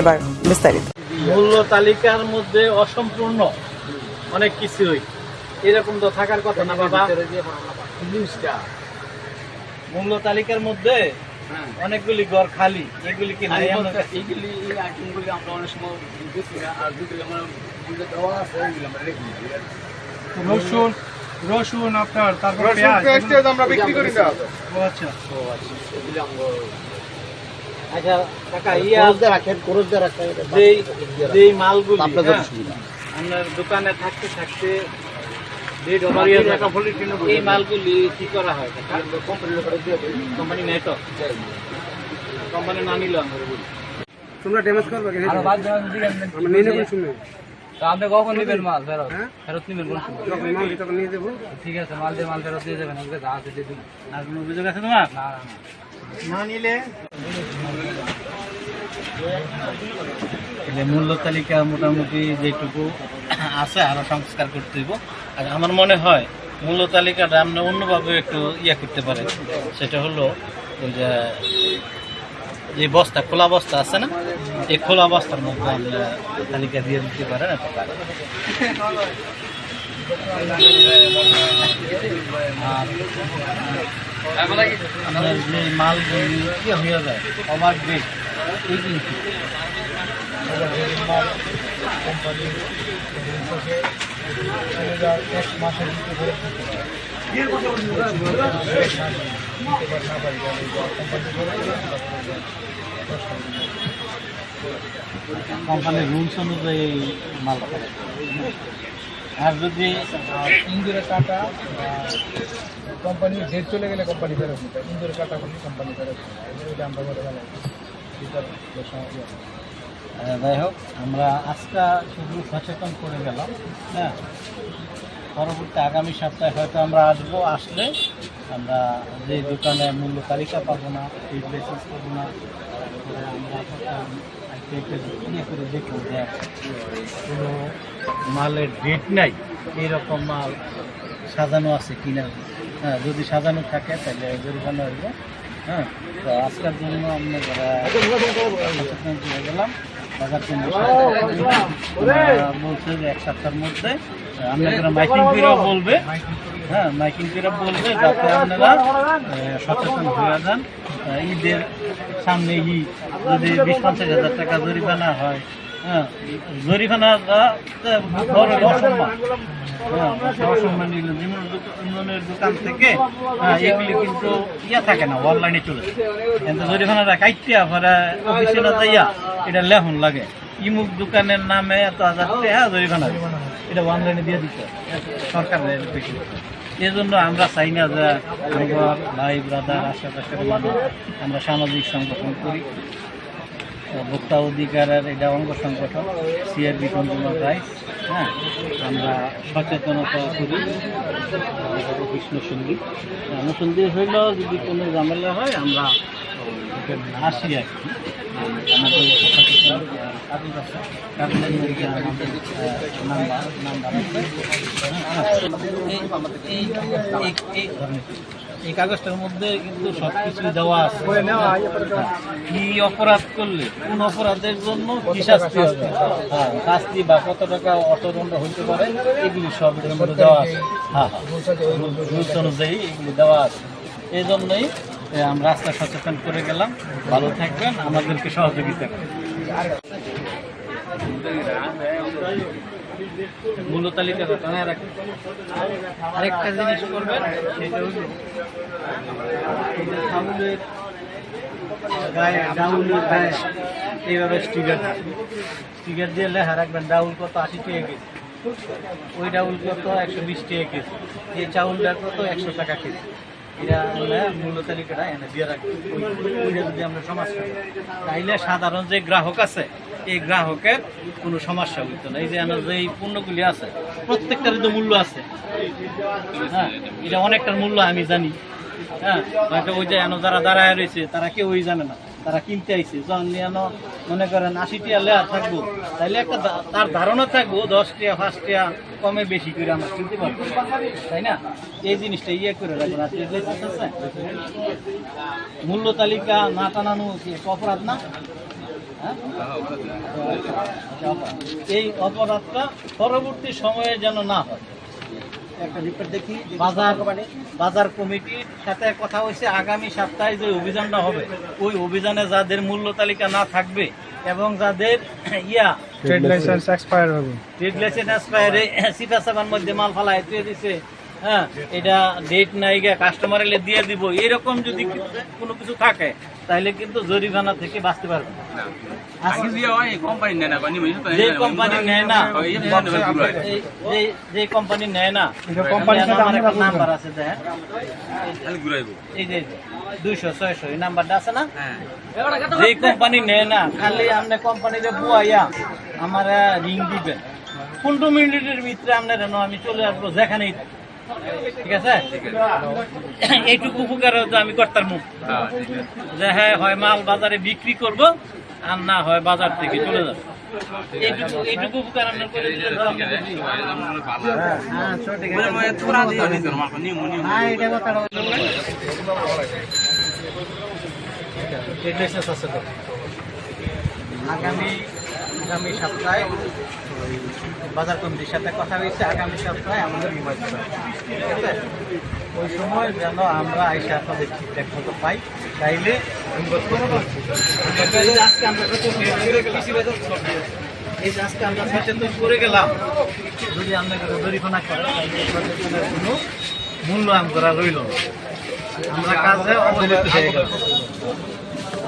এবার বিস্তারিত। মূল্য তালিকার মধ্যে অসম্পূর্ণ অনেক কিছুই। এরকম তো থাকার কথা না বাবা। মূল্য তালিকার মধ্যে অনেকগুলি ঘর খালি এগুলি কি নাই? এইগুলি এই আইটেমগুলি আমরা অনেক সময় বুঝি না আর যেগুলি আমার দেওয়া আছে ওইগুলি আমরা রেখে রসুন রসুন আপনার তারপর পেঁয়াজ আমরা বিক্রি করি না। ও আচ্ছা এগুলি আমরা আচ্ছা কাকা ইয়া রাখেন খরচ দিয়ে রাখেন যেই যেই মালগুলি আপনাদের হ্যাঁ, সুবিধা। আপনার দোকানে থাকতে থাকতে হয়ে। এই মালগুলি কি করা হয়? Company net. কোম্পানি না নিল তোমরা ড্যামেজ করবে কেন? আর বাদ দেওয়া দিবেন আমরা নিয়ে নেব শুনে। আপনি কখন নেবেন মাল ফেরত? ফেরত নেবেন কোন সময়? নিয়ে দেবো ঠিক আছে মাল দিয়ে মাল ফেরত দিয়ে যাবেন। আছে দিয়ে দিন। আর কোনো অভিযোগ আছে তোমার? না না না। মূল্য তালিকা মোটামুটি যেটুকু আছে, আরও সংস্কার করতে হইব। আর আমার মনে হয় মূল্য তালিকাটা আমরা অন্যভাবে একটু ইয়ে করতে পারে। সেটা হলো ওই যে যে বস্তা, খোলা বস্তা আছে না? এই খোলা বস্তার মধ্যে আমরা তালিকা দিয়ে দিতে পারেন, এত যে মালগুলি কি হয়ে যায় ওভার ডেট এই কিন্তু কোম্পানির রুলস অনুযায়ী মাল আর যদি ইন্দুরে কাটা কোম্পানি ডেট চলে গেলে কোম্পানি ফেরত নিতে ইন্দুরে কাটা করলে কোম্পানি ফেরত আমরা যাই হোক, আমরা আজকে শুধু সচেতন করে গেলাম হ্যাঁ? পরবর্তী আগামী সপ্তাহে হয়তো আমরা আসব, আসলে আমরা যে দোকানে মূল্য তালিকা পাবো না লাইসেন্স পাবো না করে দেখব যে কোনো মালের ডেট নাই, এইরকম মাল সাজানো আছে কিনা। হ্যাঁ যদি সাজানো থাকে, তাহলে জরিমানা হইব হ্যাঁ তো আজকের জন্য আমরা যারা সচেতন করে গেলাম বাজার কেন্দ্র বলছে যে এক সপ্তাহের মধ্যে আপনারা মাইকিং করেও বলবে হ্যাঁ মাইকিং করে বলবে যাতে আপনারা সচেতন হয়ে যান। ঈদের সামনে ই যদি বিশ পঞ্চাশ হাজার টাকা জরিমানা হয় হ্যাঁ জরিমানাটা বড় অসম্মান হ্যাঁ দোকান থেকে হ্যাঁ এগুলি কিন্তু থাকে না, অনলাইনে এটা লেখন লাগে, ইমুক দোকানের নামে এত হাজার টাকা জরিমানা এটা অনলাইনে দিয়ে দিতে হয়। বেশি এই জন্য আমরা চাই না যে আমার ভাই ব্রাদার আশেপাশের মানুষ, আমরা সামাজিক সংগঠন করি। ভোক্তা অধিকারের এটা অঙ্গ সংগঠন সিআরবি কনজিউমার রাইটস হ্যাঁ? আমরা সচেতনতা করি। কৃষ্ণ সংগীত। নতুন দিয়ে হইলেও যদি কোনো ঝামেলা হয় আমরা আসি আর কি। আমাদের নাম্বার নাম্বার আছে। হ্যাঁ, এই- কাগজটার মধ্যে কিন্তু সব কিছু দেওয়া আছে। কি অপরাধ করলে? কোন অপরাধের জন্য কি শাস্তি হবে? হ্যাঁ শাস্তি বা কত টাকা অর্থদণ্ড হইতে পারে, এগুলি সব মধ্যে দেওয়া আছে। হ্যাঁ হ্যাঁ রুলস অনুযায়ী এগুলি দেওয়া আছে। এই জন্যই আমরা রাস্তা সচেতন করে গেলাম। ভালো থাকবেন, আমাদেরকে সহযোগিতা করবেন মূল্য তালিকা জানায় রাখেন আরেকটা জিনিস করবেন, সেটা হলো ছাগলের গায়ে এইভাবে স্টিকার স্টিকার দিয়ে লেখা রাখবেন, ডাউল কত আশি টাকা কেজি। ওই ডাউল কত একশো বিশ টাকা কেজি। এই চাউলটা কত একশো টাকা কেজি। এনে দিয়ে যদি আমরা সমস্যা তাইলে সাধারণ যে গ্রাহক আছে, এই গ্রাহকের কোনো সমস্যা হইতো না। এই যে আমার যে পণ্যগুলি আছে প্রত্যেকটার তো মূল্য আছে। হ্যাঁ এটা অনেকটার মূল্য আমি জানি। হ্যাঁ ওই যে যারা দাঁড়ায় রয়েছে, তারা কেউই জানে না। তারা কিনতে আইছে। যখন নিয়ে এনো মনে করেন আশি টিয়া লেয়ার থাকব। তাইলে একটা তার ধারণা থাকব, দশ টিয়া, পাঁচ টিয়া, কমে বেশি করে আমরা কিনতে পারব। তাই না? এই জিনিসটা ইয়ে করে আছে? মূল্য তালিকা না টানানো অপরাধ না? হ্যাঁ? এই অপরাধটা পরবর্তী সময়ে যেন না হয়। একটা রিপোর্ট দেখি বাজার বাজার কমিটির সাথে কথা হয়েছে আগামী সপ্তাহে যে অভিযানটা হবে ওই অভিযানে যাদের মূল্য তালিকা না থাকবে এবং যাদের ইয়া ট্রেড লাইসেন্স এক্সপায়ার হবে। ট্রেড লাইসেন্স এক্সপায়ারে সিপা সাবান মধ্যে মাল ফালায় তুই দিছে হ্যাঁ এটা ডেট নাই গে কাস্টমার এলে দিয়ে দিব। এরকম যদি কোনো কিছু থাকে তাহলে কিন্তু জরিমানা থেকে বাঁচতে পারবে। হয় যে কোম্পানি নেয় না যে এই- যে- যে কোম্পানি নেয় না এটা কোম্পানির সাথে আমার একটা নাম্বার আছে দেখেন। খালি এই যে দুইশো ছয়শো এই নাম্বারটা আছে না? হ্যাঁ। যে কোম্পানি নেয় না খালি আপনি কোম্পানিতে বুয়াইয়া আমার রিং দিবেন। পনেরো মিনিটের ভিতরে আপনার যেন আমি চলে আসব যেখানেই থাকি। ঠিক আছে এইটুকু উপকার হয়তো আমি করতাম হ্যাঁ যে হ্যাঁ হয় মাল বাজারে বিক্রি করব আর না হয় বাজার থেকে চলে যাবে এইটুকু উপকার করে দিলে। হ্যাঁ হ্যাঁ তো আগামী আগামী সপ্তাহে ওই বাজার কমিটির সাথে কথা হয়েছে, আগামী সপ্তাহে আমাদের রিমাইন্ড ঠিক আছে? ওই সময় যেন আমরা আইসা আপনাদের ঠিকঠাক মতো পাই আজকে আমরা এই আমরা গেলাম, যদি কোনো মূল্যায়ন করা রইল আমরা কাজে অবহেলিত হয়ে গেল